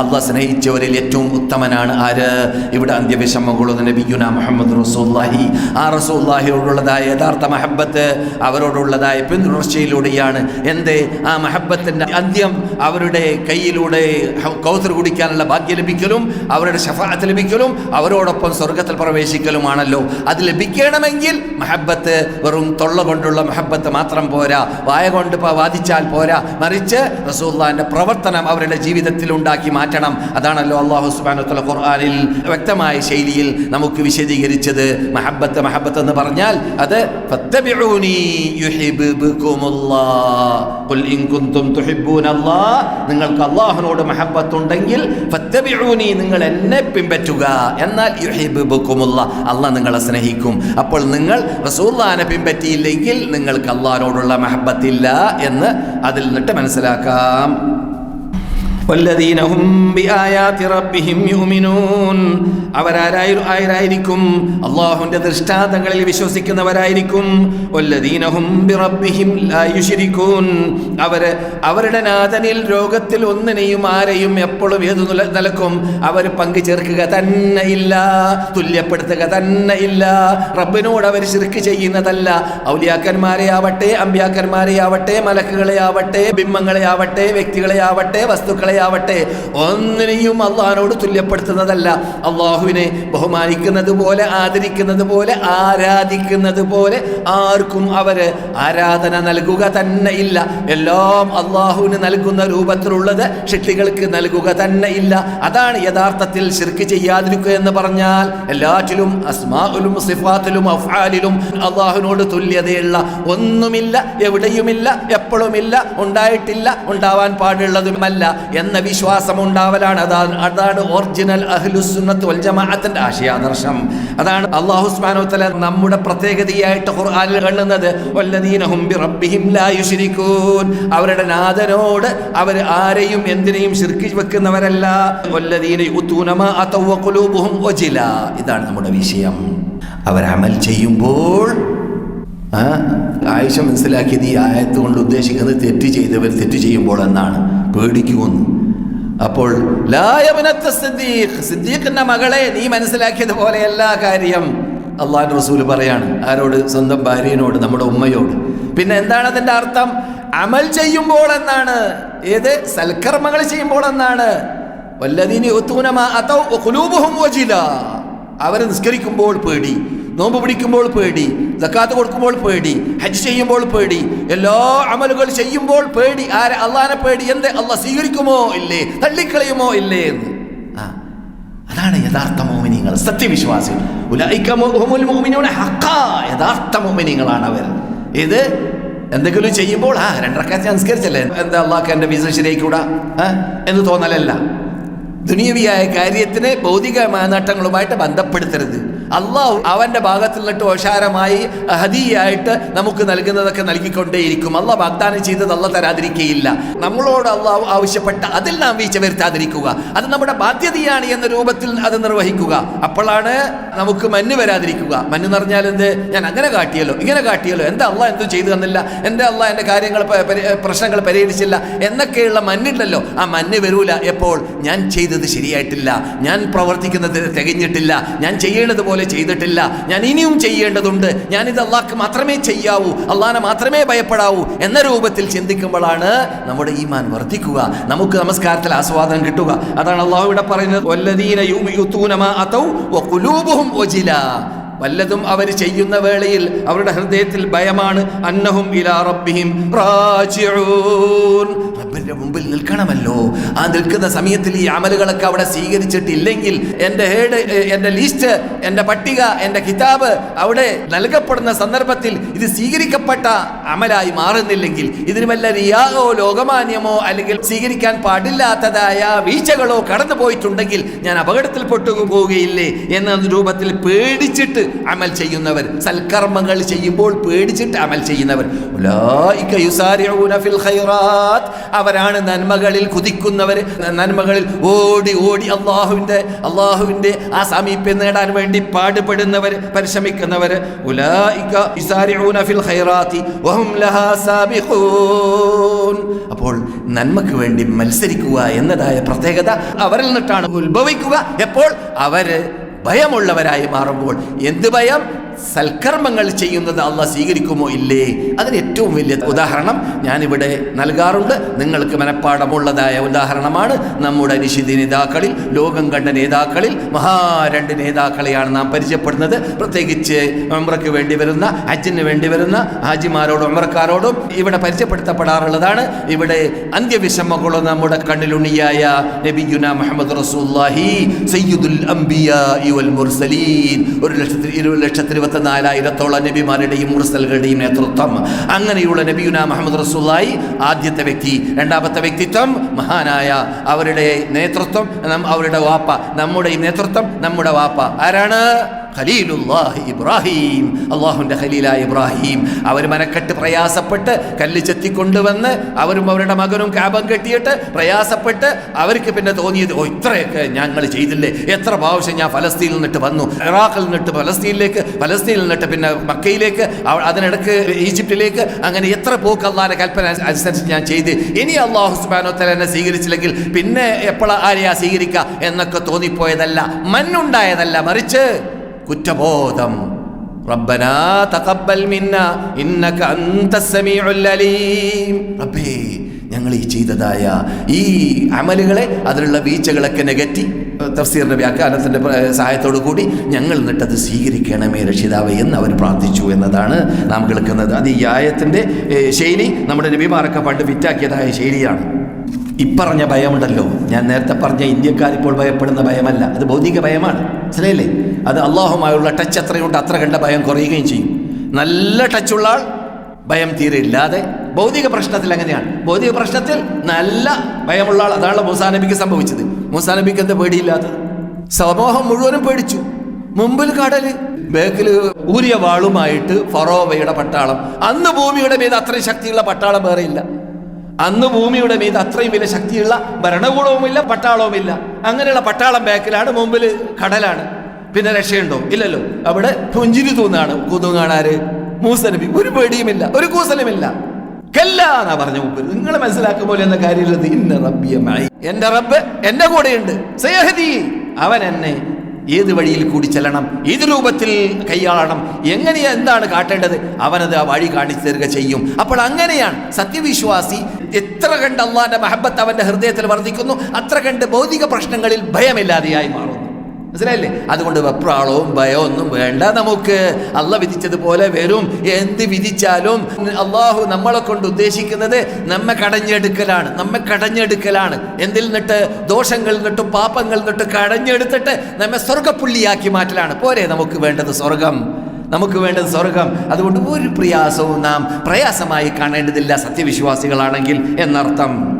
അള്ളാഹ് സ്നേഹിച്ചവരിൽ ഏറ്റവും ഉത്തമനാണ് ആര്? ഇവിടെ അന്ത്യവിഷമം കൊള്ളുന്ന നബിയുന മുഹമ്മദ് റസൂല്ലാഹി ആ റസൂല്ലാഹിയോടുള്ളതായ യഥാർത്ഥ മഹബത്ത് അവരോടുള്ളതായ പിന്തുടർച്ചയിലൂടെയാണ്. എന്തേ? ആ മഹബത്തിന്റെ അന്ത്യം അവരുടെ കയ്യിലൂടെ കൗസർ കുടിക്കാനുള്ള ഭാഗ്യം ലഭിക്കലും അവരുടെ ഷഫാത്ത് ലഭിക്കലും അവരോടൊപ്പം സ്വർഗത്തിൽ പ്രവേശിക്കലുമാണല്ലോ. അത് ലഭിക്കണമെങ്കിൽ മഹബത്ത് വെറും തൊള്ള കൊണ്ടുള്ള മഹബത്ത് മാത്രം പോരാ. വായ കൊണ്ട് വാദിച്ചാൽ പോരാ. മറിച്ച് റസൂല്ലാന്റെ പ്രവർത്തനം അവരുടെ ജീവിതത്തിൽ ഉണ്ടാക്കി മാറ്റണം. അതാണല്ലോ അള്ളാഹു സുബാനുത്തല ഖുർആാനിൽ വ്യക്തമായ ശൈലിയിൽ നമുക്ക് വിശദീകരിച്ചത്. മഹബത്ത് മഹബത്ത് എന്ന് പറഞ്ഞാൽ അത്. നിങ്ങൾക്ക് അള്ളാഹുനോട് മഹബത്ത് ഉണ്ടെങ്കിൽ ഫത്തബിഊനി നിങ്ങൾ എന്നെ പിൻപറ്റുക. എന്നാൽ യുഹിബ്ബുകുമുല്ലാ അള്ളാഹ് നിങ്ങളെ സ്നേഹിക്കും. അപ്പോൾ നിങ്ങൾ റസൂല്ലാനെ പിൻപറ്റിയില്ലെങ്കിൽ നിങ്ങൾക്ക് അള്ളാഹിനോടുള്ള മഹബത്തില്ല എന്ന് അതിൽ നിന്നിട്ട് മനസ്സിലാക്കാം. والذين هم بآيات ربهم يؤمنون അവരാരായി ആരായിരിക്കും അള്ളാഹുവിന്റെ ദൃഷ്ടാന്തങ്ങളിൽ വിശ്വസിക്കുന്നവരായിരിക്കും والذين هم بربهم لا يشركون അവര് അവരുടെ നാഥനിൽ രോഗത്തിൽ ഒന്നിനെയും ആരെയും എപ്പോഴും ഏതു നില- നിലക്കും അവർ പങ്കു ചേർക്കുക തന്നെ ഇല്ല തുല്യപ്പെടുത്തുക തന്നെ ഇല്ല റബ്ബിനോട് അവർ ശിർക്ക് ചെയ്യുന്നതല്ല ഔലിയാക്കന്മാരെ ആവട്ടെ അമ്പ്യാക്കന്മാരെ ആവട്ടെ മലക്കുകളെ ആവട്ടെ ബിംബങ്ങളെ ആവട്ടെ വ്യക്തികളെ ആവട്ടെ വസ്തുക്കളെ ആവട്ടെ. ഒന്നിനെയും അള്ളഹാനോട് തുല്യപ്പെടുത്തുന്നതല്ല. അള്ളാഹുവിനെ ബഹുമാനിക്കുന്നത് പോലെ ആദരിക്കുന്നത് പോലെ ആരാധിക്കുന്നത് പോലെ ആർക്കും അവർ ആരാധന നൽകുക തന്നെ ഇല്ല. എല്ലാം അള്ളാഹുവിന് നൽകുന്ന രൂപത്തിലുള്ളത് ശക്തികൾക്ക് നൽകുക തന്നെ ഇല്ല. അതാണ് യഥാർത്ഥത്തിൽ ശിർക്ക് ചെയ്യാതിരിക്കുക എന്ന് പറഞ്ഞാൽ എല്ലാറ്റിലും അസ്മാലും സിഫാത്തിലും അഫാലിലും അള്ളാഹുവിനോട് തുല്യതയുള്ള ഒന്നുമില്ല എവിടെയുമില്ല എപ്പോഴുമില്ല ഉണ്ടായിട്ടില്ല ഉണ്ടാവാൻ പാടുള്ളതുമല്ല. എന്ന വിശ്വാസം ഉണ്ടാവലാണ് അതാണ് അതാണ് ഒറിജിനൽ അഹ്ലുസുന്നത്ത് വൽ ജമാഅത്തിന്റെ ആശയാദർശം അതാണ് അള്ളാഹു തആല നമ്മുടെ പ്രത്യേകതയായിട്ട് ഖുർആനിൽ കാണുന്നത് അവരുടെ നാഥനോട് അവർ ആരെയും എന്തിനേയും ശിർക്കി വെക്കുന്നവരല്ല. ഇതാണ് നമ്മുടെ വിഷയം. അവർ അമൽ ചെയ്യുമ്പോൾ ആയിഷ മനസ്സിലാക്കിയത് ഈ ആയത്ത് കൊണ്ട് ഉദ്ദേശിക്കുന്നത് തെറ്റ് ചെയ്തവർ തെറ്റ് ചെയ്യുമ്പോൾ എന്നാണ്. പേടിക്കുമെന്ന് അപ്പോൾ സിദ്ദീഖിന്റെ മകളെ നീ മനസ്സിലാക്കിയത് പോലെ എല്ലാ കാര്യം അള്ളാഹു റസൂൽ പറയാണ്. ആരോട്? സ്വന്തം ഭാര്യനോട് നമ്മുടെ ഉമ്മയോട്. പിന്നെ എന്താണ് അതിന്റെ അർത്ഥം? അമൽ ചെയ്യുമ്പോൾ എന്നാണ്? ഏത്? സൽക്കർമ്മങ്ങൾ ചെയ്യുമ്പോൾ എന്നാണ്? വല്ലതീനി അവർ നിസ്കരിക്കുമ്പോൾ പേടി നോമ്പ് പിടിക്കുമ്പോൾ പേടി സക്കാത്ത് കൊടുക്കുമ്പോൾ പേടി ഹജ്ജ് ചെയ്യുമ്പോൾ പേടി എല്ലാ അമലുകൾ ചെയ്യുമ്പോൾ പേടി. ആരെ അള്ളാനെ പേടി? എന്ത്? അള്ളാഹ് സ്വീകരിക്കുമോ ഇല്ലേ? തള്ളിക്കളയുമോ ഇല്ലേ എന്ന്. ആ അതാണ് യഥാർത്ഥ മോമിനിങ്ങൾ സത്യവിശ്വാസികൾ. യഥാർത്ഥ മോമിനിങ്ങളാണ് അവർ. ഇത് എന്തെങ്കിലും ചെയ്യുമ്പോൾ ആ രണ്ടരക്കാറ്റ് സംസ്കരിച്ചല്ലേ എന്താ അള്ളാഹ് എന്റെ വിസ ശരിയായിക്കൂടാ? എന്ന് തോന്നലല്ല. ദുനിയവിയായ കാര്യത്തിന് ഭൗതികമായ നേട്ടങ്ങളുമായിട്ട് ബന്ധപ്പെടുത്തരുത് അള്ളാഹു അവന്റെ ഭാഗത്തിൽ നിന്നിട്ട് ഓഷാരമായി ഹദിയായിട്ട് നമുക്ക് നൽകുന്നതൊക്കെ നൽകിക്കൊണ്ടേയിരിക്കും. അള്ളാഹ് വാഗ്ദാനം ചെയ്തത് അല്ല തരാതിരിക്കുകയില്ല നമ്മളോട് അള്ളാഹു ആവശ്യപ്പെട്ട അതിൽ നാം വീഴ്ച വരുത്താതിരിക്കുക. അത് നമ്മുടെ ബാധ്യതയാണ് എന്ന രൂപത്തിൽ അത് നിർവഹിക്കുക. അപ്പോഴാണ് നമുക്ക് മഞ്ഞ് വരാതിരിക്കുക. മഞ്ഞ് പറഞ്ഞാൽ എന്ത്? ഞാൻ അങ്ങനെ കാട്ടിയല്ലോ ഇങ്ങനെ കാട്ടിയല്ലോ. എന്താ അള്ളാഹ് എന്തും ചെയ്തു തന്നില്ല? എന്റെ അള്ളാഹ് എന്റെ കാര്യങ്ങൾ പ്രശ്നങ്ങൾ പരിഹരിച്ചില്ല? എന്നൊക്കെയുള്ള മഞ്ഞുണ്ടല്ലോ ആ മഞ്ഞ് വരൂല എപ്പോൾ? ഞാൻ ചെയ്തത് ശരിയായിട്ടില്ല. ഞാൻ പ്രവർത്തിക്കുന്നത് തികഞ്ഞിട്ടില്ല. ഞാൻ ചെയ്യേണ്ടത് പോലെ ചെയ്തിട്ടില്ല. ഞാൻ ഇനിയും ചെയ്യേണ്ടതുണ്ട്. ഞാനിത് അള്ളാഹ്ക്ക് മാത്രമേ ചെയ്യാവൂ. അള്ളാഹിനെ മാത്രമേ ഭയപ്പെടാവൂ എന്ന രൂപത്തിൽ ചിന്തിക്കുമ്പോഴാണ് നമ്മുടെ ഈമാൻ വർദ്ധിക്കുക. നമുക്ക് നമസ്കാരത്തിൽ ആസ്വാദനം കിട്ടുക. അതാണ് അള്ളാഹു ഇവിടെ പറയുന്നത്. വല്ലതും അവർ ചെയ്യുന്ന വേളയിൽ അവരുടെ ഹൃദയത്തിൽ ഭയമാണ്. അന്നഹും ഇലാ റബ്ബിഹിം റാജിഊൻ. റബ്ബിന്റെ മുമ്പിൽ നിൽക്കണമല്ലോ. ആ നിൽക്കുന്ന സമയത്തിൽ ഈ അമലുകളൊക്കെ അവിടെ സ്വീകരിച്ചിട്ടില്ലെങ്കിൽ എന്റെ ഹേഡ് എന്റെ ലിസ്റ്റ് എന്റെ പട്ടിക എന്റെ കിതാബ് അവിടെ നൽകപ്പെടുന്ന സന്ദർഭത്തിൽ ഇത് സ്വീകരിക്കപ്പെട്ട അമലായി മാറുന്നില്ലെങ്കിൽ ഇതിന് വല്ല റിയാഗോ ലോകമാന്യമോ അല്ലെങ്കിൽ സ്വീകരിക്കാൻ പാടില്ലാത്തതായ വീഴ്ചകളോ കടന്നു പോയിട്ടുണ്ടെങ്കിൽ ഞാൻ അപകടത്തിൽ പോവുകയില്ലേ എന്ന രൂപത്തിൽ പേടിച്ചിട്ട് അമൽ ചെയ്യുന്നവർ സൽക്കർമ്മങ്ങൾ ചെയ്യുമ്പോൾ പേടിച്ചിട്ട് അമൽ ചെയ്യുന്നവർ. അവർ ആരാണ് നന്മകളിൽ കുതിക്കുന്നവർ നന്മകളിൽ ഓടി ഓടി അള്ളാഹുവിന്റെ അള്ളാഹുവിന്റെ ആ സാമീപ്യം നേടാൻ വേണ്ടി പാടുപെടുന്നവർ പരിശ്രമിക്കുന്നവർ അപ്പോൾ നന്മക്ക് വേണ്ടി മത്സരിക്കുക എന്നതായ പ്രത്യേകത അവരിൽ നിന്നിട്ടാണ് ഉത്ഭവിക്കുക. എപ്പോൾ? അവർ ഭയമുള്ളവരായി മാറുമ്പോൾ. എന്ത് ഭയം? സൽക്കർമ്മങ്ങൾ ചെയ്യുന്നത് അള്ള സ്വീകരിക്കുമോ ഇല്ലേ? അതിന് ഏറ്റവും വലിയ ഉദാഹരണം ഞാനിവിടെ നൽകാറുണ്ട്. നിങ്ങൾക്ക് മനഃപ്പാടമുള്ളതായ ഉദാഹരണമാണ് നമ്മുടെ നിഷിദ്ധ നേതാക്കളിൽ ലോകം കണ്ട നേതാക്കളിൽ മഹാ രണ്ട് നേതാക്കളെയാണ് നാം പരിചയപ്പെടുന്നത്. പ്രത്യേകിച്ച് ഉമ്രയ്ക്ക് വേണ്ടി വരുന്ന ഹജ്ജിന് വേണ്ടി വരുന്ന ഹാജിമാരോടും ഉമ്രക്കാരോടും ഇവിടെ പരിചയപ്പെടുത്തപ്പെടാറുള്ളതാണ്. ഇവിടെ അന്ത്യവിഷമകളും നമ്മുടെ കണ്ണിലുണ്ണിയായ നബിയുന മുഹമ്മദ് റസൂല്ലാഹി സയ്യിദുൽ അംബിയ മുർസലീൻ. ഒരു ലക്ഷത്തി ഇരുപത് ലക്ഷത്തി ഇരുപത്തിനാലായിരത്തോളം നബിമാരുടെയും മുർസലുകളുടെയും നേതൃത്വം. അങ്ങനെയുള്ള നബിയുന മുഹമ്മദ് റസൂലായി ആദ്യത്തെ വ്യക്തി. രണ്ടാമത്തെ വ്യക്തിത്വം മഹാനായ അവരുടെ നേതൃത്വം അവരുടെ വാപ്പ. നമ്മുടെ ഈ നേതൃത്വം നമ്മുടെ വാപ്പ. ആരാണ്? ഖലീലുല്ലാഹി ഇബ്രാഹിം. അള്ളാഹുവിന്റെ ഖലീലായ ഇബ്രാഹിം. അവർ മനക്കെട്ട് പ്രയാസപ്പെട്ട് കല്ല് ചെത്തിക്കൊണ്ടുവന്ന് അവരും അവരുടെ മകനും കാപം കെട്ടിയിട്ട് പ്രയാസപ്പെട്ട് അവർക്ക് പിന്നെ തോന്നിയത് ഓ ഇത്രയൊക്കെ ഞങ്ങൾ ചെയ്തില്ലേ? എത്ര പ്രാവശ്യം ഞാൻ ഫലസ്തീനിൽ നിന്നിട്ട് വന്നു? ഇറാഖിൽ നിന്നിട്ട് ഫലസ്തീനിലേക്ക് ഫലസ്തീനിൽ നിന്നിട്ട് പിന്നെ മക്കയിലേക്ക് അതിനിടക്ക് ഈജിപ്തിലേക്ക് അങ്ങനെ എത്ര പോക്ക് അള്ളാഹിന്റെ കൽപ്പന അനുസരിച്ച് ഞാൻ ചെയ്ത്. ഇനി അള്ളാഹു സുബാനോ എന്നെ സ്വീകരിച്ചില്ലെങ്കിൽ പിന്നെ എപ്പോഴാ ആരെയാ സ്വീകരിക്കുക എന്നൊക്കെ തോന്നിപ്പോയതല്ല മണ്ണുണ്ടായതല്ല മറിച്ച് കുറ്റബോധം. റബ്ബനാ തഖബ്ബൽ മിന്ന ഇന്നക സമീഉൽ അലീം. റബ്ബേ ഞങ്ങൾ ഈ ചെയ്തതായ ഈ അമലുകളെ അതിലുള്ള വീഴ്ചകളൊക്കെ നികറ്റി തഫ്സീറിന്റെ വ്യാഖ്യാനത്തിന്റെ പ്ര- സഹായത്തോടു കൂടി ഞങ്ങൾ എന്നിട്ടത് സ്വീകരിക്കണമേ രക്ഷിതാവ് എന്ന് അവർ പ്രാർത്ഥിച്ചു എന്നതാണ് നാം കേൾക്കുന്നത്. അത് ഈ ആയത്തിന്റെ ഏ, ശൈലി നമ്മുടെ നബിമാരൊക്കെ പണ്ട് വിറ്റാക്കിയതായ ശൈലിയാണ്. ഇപ്പറഞ്ഞ ഭയമുണ്ടല്ലോ. ഞാൻ നേരത്തെ പറഞ്ഞ ഇന്ത്യക്കാർ ഇപ്പോൾ ഭയപ്പെടുന്ന ഭയമല്ല. അത് ഭൗതിക ഭയമാണ്. മനസ്സിലായില്ലേ? അത് അള്ളാഹുമായുള്ള ടച്ച് എത്രയുണ്ട് അത്ര കണ്ട ഭയം കുറയുകയും ചെയ്യും. നല്ല ടച്ചുള്ള ആൾ ഭയം തീരെ ഇല്ലാതെ ഭൗതിക പ്രശ്നത്തിൽ അങ്ങനെയാണ്. ഭൗതിക പ്രശ്നത്തിൽ നല്ല ഭയമുള്ള ആൾ അതാണ് മൂസാ നബിക്ക് സംഭവിച്ചത്. മൂസാ നബിക്ക് എന്താ പേടിയില്ലാത്തത്? സമൂഹം മുഴുവനും പേടിച്ചു. മുമ്പിൽ കടൽ ബേക്കിൽ ഊരിയ വാളുമായിട്ട് ഫറോവയുടെ പട്ടാളം. അന്ന് ഭൂമിയുടെ മീത് അത്രയും ശക്തിയുള്ള പട്ടാളം വേറെയില്ല അന്ന് ഭൂമിയുടെ മീത് അത്രയും വലിയ ശക്തിയുള്ള ഭരണകൂടവുമില്ല പട്ടാളവുമില്ല. അങ്ങനെയുള്ള പട്ടാളം ബാക്കിലാണ് മുമ്പിൽ കടലാണ്. പിന്നെ രക്ഷയുണ്ടോ? ഇല്ലല്ലോ. അവിടെ പുഞ്ചിരി തൂന്നാണ്. കുതുങ്ങാണാര് മൂസനബി. ഒരു പേടിയുമില്ല ഒരു കൂസലുമില്ല. കല്ലാന്നാ പറഞ്ഞ മുമ്പ് നിങ്ങൾ മനസ്സിലാക്കും പോലെ എന്ന കാര്യമില്ലത് ഇന്ന റബ്ബിയമായി എന്റെ റബ്ബ് എന്റെ കൂടെയുണ്ട്. സയഹദി അവൻ എന്നെ ഏത് വഴിയിൽ കൂടി ചെല്ലണം? ഏത് രൂപത്തിൽ കൈയാളണം? എങ്ങനെ എന്താണ് കാട്ടേണ്ടത്? അവനത് ആ വഴി കാണിച്ചു തരിക ചെയ്യും. അപ്പോൾ അങ്ങനെയാണ് സത്യവിശ്വാസി എത്ര കണ്ട് അള്ളാന്റെ മഹബത്ത് അവന്റെ ഹൃദയത്തിൽ വർദ്ധിക്കുന്നു. അത്ര കണ്ട് ഭൗതിക പ്രശ്നങ്ങളിൽ ഭയമില്ലാതെയായി മാറുന്നു. മനസ്സിലായില്ലേ? അതുകൊണ്ട് വെപ്രാളവും ഭയവും ഒന്നും വേണ്ട. നമുക്ക് അല്ല വിധിച്ചതുപോലെ വരും. എന്ത് വിധിച്ചാലും അള്ളാഹു നമ്മളെ കൊണ്ട് ഉദ്ദേശിക്കുന്നത് നമ്മെ കടഞ്ഞെടുക്കലാണ്. നമ്മെ കടഞ്ഞെടുക്കലാണ്. എന്തിൽ നിന്നിട്ട്? ദോഷങ്ങളിൽ നിന്നിട്ടും പാപങ്ങളിൽ നിന്നിട്ട് കടഞ്ഞെടുത്തിട്ട് നമ്മെ സ്വർഗപ്പുള്ളിയാക്കി മാറ്റലാണ്. പോരെ നമുക്ക് വേണ്ടത് സ്വർഗം. നമുക്ക് വേണ്ടത് സ്വർഗം. അതുകൊണ്ട് ഒരു പ്രയാസവും നാം പ്രയാസമായി കാണേണ്ടതില്ല സത്യവിശ്വാസികളാണെങ്കിൽ എന്നർത്ഥം.